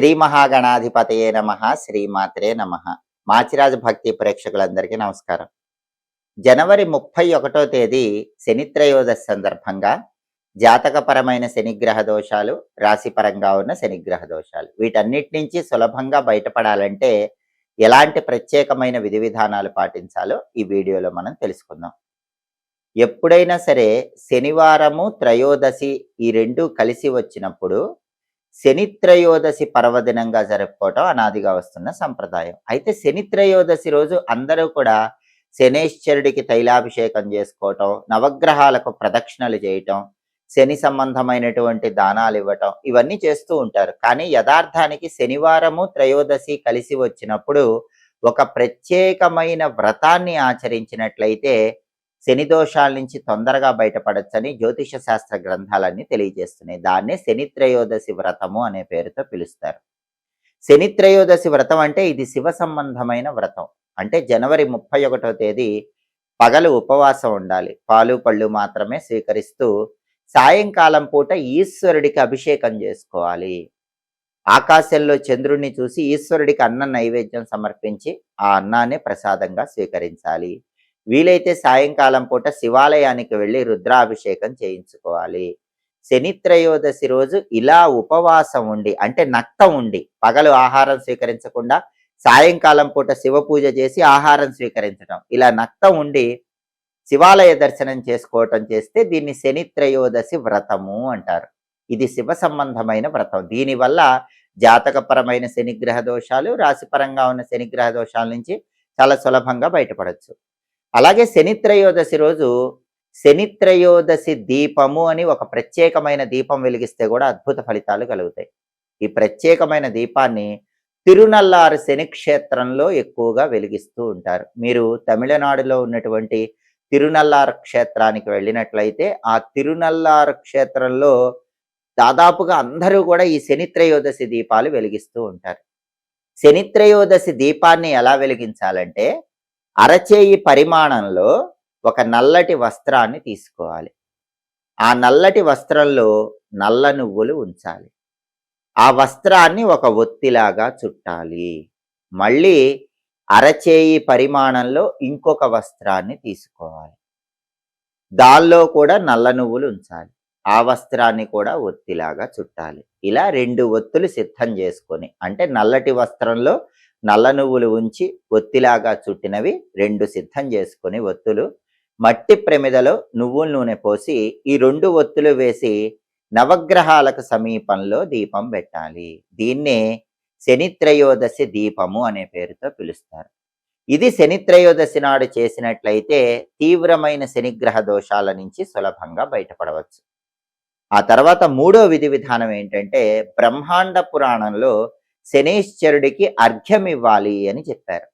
శ్రీ మహాగణాధిపతయే నమ శ్రీమాత్రే నమ. మాచిరాజు భక్తి ప్రేక్షకులందరికీ నమస్కారం. జనవరి ముప్పై ఒకటో తేదీ శనిత్రయోదశి సందర్భంగా జాతకపరమైన శనిగ్రహ దోషాలు రాశిపరంగా ఉన్న శనిగ్రహ దోషాలు. వీటన్నిటి నుంచి సులభంగా బయటపడాలంటే ఎలాంటి ప్రత్యేకమైన విధి విధానాలు పాటించాలో ఈ వీడియోలో మనం తెలుసుకుందాం. ఎప్పుడైనా సరే శనివారము త్రయోదశి ఈ రెండు కలిసి వచ్చినప్పుడు శనిత్రయోదశి పర్వదినంగా జరుపుకోవటం అనాదిగా వస్తున్న సంప్రదాయం. అయితే శనిత్రయోదశి రోజు అందరూ కూడా శనేశ్వరుడికి తైలాభిషేకం చేసుకోవటం నవగ్రహాలకు ప్రదక్షిణలు చేయటం శని సంబంధమైనటువంటి దానాలు ఇవ్వటం ఇవన్నీ చేస్తూ ఉంటారు. కానీ యథార్థానికి శనివారము త్రయోదశి కలిసి వచ్చినప్పుడు ఒక ప్రత్యేకమైన వ్రతాన్ని ఆచరించినట్లయితే శని దోషాల నుంచి తొందరగా బయటపడచ్చని జ్యోతిష శాస్త్ర గ్రంథాలన్నీ తెలియజేస్తున్నాయి. దాన్నే శనిత్రయోదశి వ్రతము అనే పేరుతో పిలుస్తారు. శనిత్రయోదశి వ్రతం అంటే ఇది శివ సంబంధమైన వ్రతం. అంటే జనవరి ముప్పై ఒకటో తేదీ పగలు ఉపవాసం ఉండాలి. పాలు పళ్ళు మాత్రమే స్వీకరిస్తూ సాయంకాలం పూట ఈశ్వరుడికి అభిషేకం చేసుకోవాలి. ఆకాశంలో చంద్రుడిని చూసి ఈశ్వరుడికి అన్న నైవేద్యం సమర్పించి ఆ అన్నాన్ని ప్రసాదంగా స్వీకరించాలి. వీలైతే సాయంకాలం పూట శివాలయానికి వెళ్ళి రుద్రాభిషేకం చేయించుకోవాలి. శని త్రయోదశి రోజు ఇలా ఉపవాసం ఉండి అంటే నక్తం ఉండి పగలు ఆహారం స్వీకరించకుండా సాయంకాలం పూట శివ పూజ చేసి ఆహారం స్వీకరించడం ఇలా నక్తం ఉండి శివాలయ దర్శనం చేసుకోవటం చేస్తే దీన్ని శని త్రయోదశి వ్రతము అంటారు. ఇది శివ సంబంధమైన వ్రతం. దీనివల్ల జాతకపరమైన శనిగ్రహ దోషాలు రాశిపరంగా ఉన్న శనిగ్రహ దోషాల నుంచి చాలా సులభంగా బయటపడచ్చు. అలాగే శనిత్రయోదశి రోజు శనిత్రయోదశి దీపము అని ఒక ప్రత్యేకమైన దీపం వెలిగిస్తే కూడా అద్భుత ఫలితాలు కలుగుతాయి. ఈ ప్రత్యేకమైన దీపాన్ని తిరునల్లారు శని క్షేత్రంలో ఎక్కువగా వెలిగిస్తూ ఉంటారు. మీరు తమిళనాడులో ఉన్నటువంటి తిరునల్లారు క్షేత్రానికి వెళ్ళినట్లయితే ఆ తిరునల్లారు క్షేత్రంలో దాదాపుగా అందరూ కూడా ఈ శనిత్రయోదశి దీపాలు వెలిగిస్తూ ఉంటారు. శనిత్రయోదశి దీపాన్ని ఎలా వెలిగించాలంటే అరచేయి పరిమాణంలో ఒక నల్లటి వస్త్రాన్ని తీసుకోవాలి. ఆ నల్లటి వస్త్రంలో నల్ల నువ్వులు ఉంచాలి. ఆ వస్త్రాన్ని ఒక ఒత్తిలాగా చుట్టాలి. మళ్ళీ అరచేయి పరిమాణంలో ఇంకొక వస్త్రాన్ని తీసుకోవాలి. దానిలో కూడా నల్ల నువ్వులు ఉంచాలి. ఆ వస్త్రాన్ని కూడా ఒత్తిలాగా చుట్టాలి. ఇలా రెండు ఒత్తులు సిద్ధం చేసుకొని అంటే నల్లటి వస్త్రంలో నల్ల నువ్వులు ఉంచి ఒత్తిలాగా చుట్టినవి రెండు సిద్ధం చేసుకుని ఒత్తులు. మట్టి ప్రమిదలో నువ్వుల నూనె పోసి ఈ రెండు ఒత్తులు వేసి నవగ్రహాలకు సమీపంలో దీపం పెట్టాలి. దీన్నే శనిత్రయోదశి దీపము అనే పేరుతో పిలుస్తారు. ఇది శనిత్రయోదశి నాడు చేసినట్లయితే తీవ్రమైన శనిగ్రహ దోషాల నుంచి సులభంగా బయటపడవచ్చు. ఆ తర్వాత మూడో విధి విధానం ఏంటంటే బ్రహ్మాండ పురాణంలో శనేశ్వరుడికి అర్ఘ్యం ఇవ్వాలి అని చెప్పారు.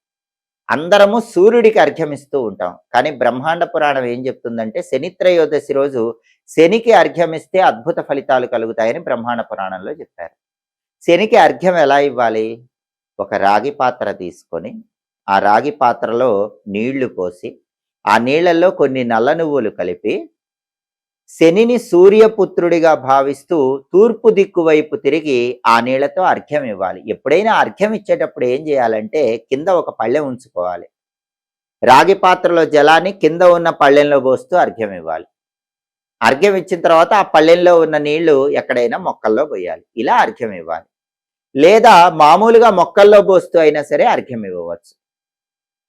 అందరము సూర్యుడికి అర్ఘ్యమిస్తూ ఉంటాం. కానీ బ్రహ్మాండ పురాణం ఏం చెప్తుందంటే శనిత్రయోదశి రోజు శనికి అర్ఘ్యమిస్తే అద్భుత ఫలితాలు కలుగుతాయని బ్రహ్మాండ పురాణంలో చెప్పారు. శనికి అర్ఘ్యం ఎలా ఇవ్వాలి? ఒక రాగి పాత్ర తీసుకొని ఆ రాగి పాత్రలో నీళ్ళు పోసి ఆ నీళ్ళలో కొన్ని నల్ల నువ్వులు కలిపి శనిని సూర్యపుత్రుడిగా భావిస్తూ తూర్పు దిక్కు వైపు తిరిగి ఆ నీళ్ళతో అర్ఘ్యం ఇవ్వాలి. ఎప్పుడైనా అర్ఘ్యం ఇచ్చేటప్పుడు ఏం చేయాలంటే కింద ఒక పళ్ళెం ఉంచుకోవాలి. రాగి పాత్రలో జలాన్ని కింద ఉన్న పళ్ళెంలో పోస్తూ అర్ఘ్యం ఇవ్వాలి. అర్ఘ్యం ఇచ్చిన తర్వాత ఆ పళ్ళెంలో ఉన్న నీళ్ళు ఎక్కడైనా మొక్కల్లో పోయాలి. ఇలా అర్ఘ్యం ఇవ్వాలి. లేదా మామూలుగా మొక్కల్లో పోస్తూ అయినా సరే అర్ఘ్యం ఇవ్వవచ్చు.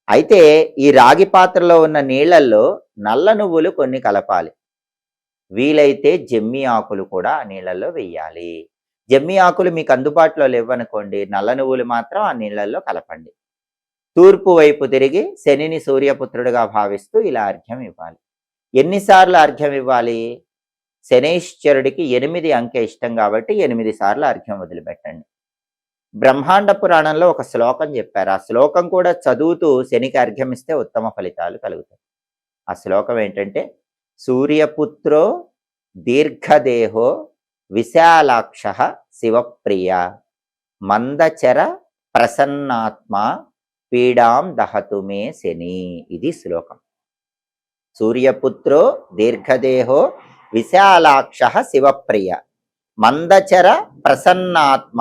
అయితే ఈ రాగి పాత్రలో ఉన్న నీళ్ళలో నల్ల నువ్వులు కొన్ని కలపాలి. వీలైతే జమ్మి ఆకులు కూడా ఆ నీళ్ళల్లో వెయ్యాలి. జమ్మి ఆకులు మీకు అందుబాటులో లేవనుకోండి నల్ల నువ్వులు మాత్రం ఆ నీళ్ళల్లో కలపండి. తూర్పు వైపు తిరిగి శనిని సూర్యపుత్రుడిగా భావిస్తూ ఇలా అర్ఘ్యం ఇవ్వాలి. ఎన్నిసార్లు అర్ఘ్యం ఇవ్వాలి? శనైశ్వరుడికి ఎనిమిది అంకె ఇష్టం కాబట్టి ఎనిమిది సార్లు అర్ఘ్యం వదిలిపెట్టండి. బ్రహ్మాండ పురాణంలో ఒక శ్లోకం చెప్పారు. ఆ శ్లోకం కూడా చదువుతూ శనికి అర్ఘ్యమిస్తే ఉత్తమ ఫలితాలు కలుగుతాయి. ఆ శ్లోకం ఏంటంటే సూర్యపుత్రో దీర్ఘదేహో విశాలాక్ష శివప్రియ. మందచర ప్రసన్నాత్మ పీడాం దహతు మే శని. ఇది శ్లోకం. సూర్యపుత్రో దీర్ఘదేహో విశాలాక్ష శివప్రియ. మందచర ప్రసన్నాత్మ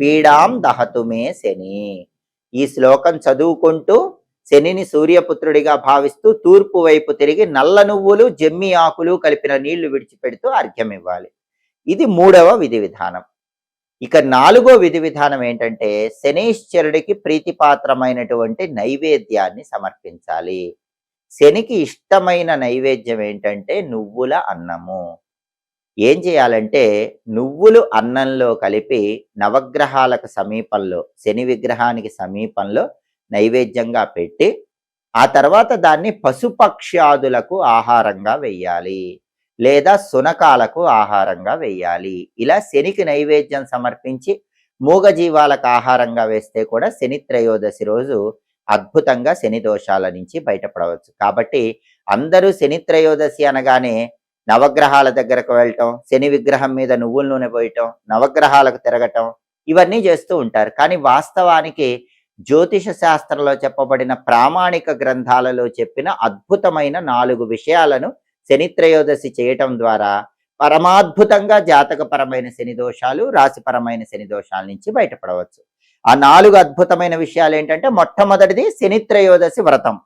పీడాం దహతుమే శని. ఈ శ్లోకం చదువుకుంటూ శనిని సూర్యపుత్రుడిగా భావిస్తూ తూర్పు వైపు తిరిగి నల్ల నువ్వులు జమ్మి ఆకులు కలిపిన నీళ్ళు విడిచిపెడుతూ అర్ఘ్యం ఇవ్వాలి. ఇది మూడవ విధి విధానం. ఇక నాలుగో విధి విధానం ఏంటంటే శనీశ్వరుడికి ప్రీతిపాత్రమైనటువంటి నైవేద్యాన్ని సమర్పించాలి. శనికి ఇష్టమైన నైవేద్యం ఏంటంటే నువ్వుల అన్నము. ఏం చేయాలంటే నువ్వులు అన్నంలో కలిపి నవగ్రహాలకు సమీపంలో శని విగ్రహానికి సమీపంలో నైవేద్యంగా పెట్టి ఆ తర్వాత దాన్ని పశుపక్ష్యాదులకు ఆహారంగా వెయ్యాలి. లేదా సునకాలకు ఆహారంగా వెయ్యాలి. ఇలా శనికి నైవేద్యం సమర్పించి మూగజీవాలకు ఆహారంగా వేస్తే కూడా శని త్రయోదశి రోజు అద్భుతంగా శని దోషాల నుంచి బయటపడవచ్చు. కాబట్టి అందరూ శని త్రయోదశి అనగానే నవగ్రహాల దగ్గరకు వెళ్ళటం శని విగ్రహం మీద నువ్వుల నూనె పోయటం నవగ్రహాలకు తిరగటం ఇవన్నీ చేస్తూ ఉంటారు. కానీ వాస్తవానికి జ్యోతిష శాస్త్రంలో చెప్పబడిన ప్రామాణిక గ్రంథాలలో చెప్పిన అద్భుతమైన నాలుగు విషయాలను శనిత్రయోదశి చేయటం ద్వారా పరమాద్భుతంగా జాతకపరమైన శని దోషాలు రాశిపరమైన శని దోషాల నుంచి బయటపడవచ్చు. ఆ నాలుగు అద్భుతమైన విషయాలు ఏంటంటే మొట్టమొదటిది శనిత్రయోదశి వ్రతం.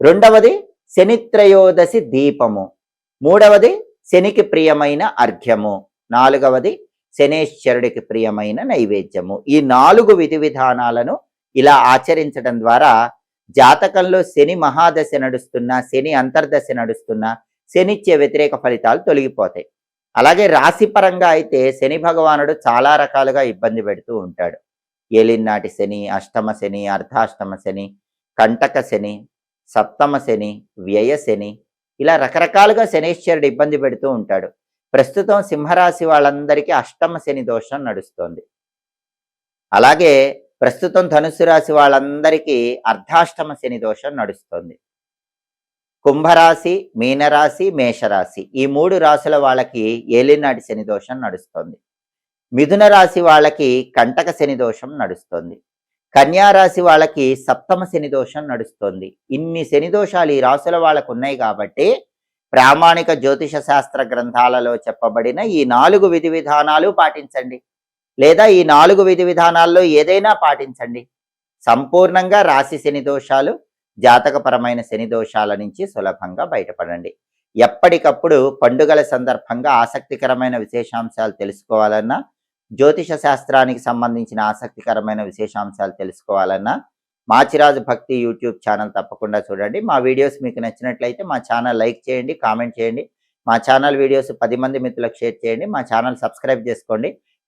రెండవది శనిత్రయోదశి దీపము. మూడవది శనికి ప్రియమైన అర్ఘ్యము. నాలుగవది శనేశ్వరుడికి ప్రియమైన నైవేద్యము. ఈ నాలుగు విధి విధానాలను ఇలా ఆచరించడం ద్వారా జాతకంలో శని మహాదశ నడుస్తున్నా శని అంతర్దశ నడుస్తున్నా శనిచ్చే వ్యతిరేక ఫలితాలు తొలగిపోతాయి. అలాగే రాశిపరంగా అయితే శని భగవానుడు చాలా రకాలుగా ఇబ్బంది పెడుతూ ఉంటాడు. ఏలినాటి శని అష్టమ శని అర్ధాష్టమ శని కంటక శని సప్తమ శని వ్యయ శని ఇలా రకరకాలుగా శనీశ్వరుడు ఇబ్బంది పెడుతూ ఉంటాడు. ప్రస్తుతం సింహరాశి వాళ్ళందరికీ అష్టమ శని దోషం నడుస్తోంది. అలాగే ప్రస్తుతం ధనుసు రాశి వాళ్ళందరికీ అర్ధాష్టమ శని దోషం నడుస్తోంది. కుంభరాశి మీనరాశి మేషరాశి ఈ మూడు రాశుల వాళ్ళకి ఏలినాటి శని దోషం నడుస్తోంది. మిథున రాశి వాళ్ళకి కంటక శని దోషం నడుస్తోంది. కన్యా రాశి వాళ్ళకి సప్తమ శని దోషం నడుస్తోంది. ఇన్ని శని దోషాలు ఈ రాశుల వాళ్ళకు ఉన్నాయి కాబట్టి ప్రామాణిక జ్యోతిష శాస్త్ర గ్రంథాలలో చెప్పబడిన ఈ నాలుగు విధి విధానాలు పాటించండి. లేదా ఈ నాలుగు విధి విధానాల్లో ఏదైనా పాటించండి. సంపూర్ణంగా రాశి శని దోషాలు జాతకపరమైన శని దోషాల నుంచి సులభంగా బయటపడండి. ఎప్పటికప్పుడు పండుగల సందర్భంగా ఆసక్తికరమైన విశేషాంశాలు తెలుసుకోవాలన్నా జ్యోతిష శాస్త్రానికి సంబంధించిన ఆసక్తికరమైన విశేషాంశాలు తెలుసుకోవాలన్నా మాచిరాజు భక్తి యూట్యూబ్ ఛానల్ తప్పకుండా చూడండి. మా వీడియోస్ మీకు నచ్చినట్లయితే మా ఛానల్ లైక్ చేయండి కామెంట్ చేయండి. మా ఛానల్ వీడియోస్ పది మంది మిత్రులకు షేర్ చేయండి. మా ఛానల్ సబ్స్క్రైబ్ చేసుకోండి.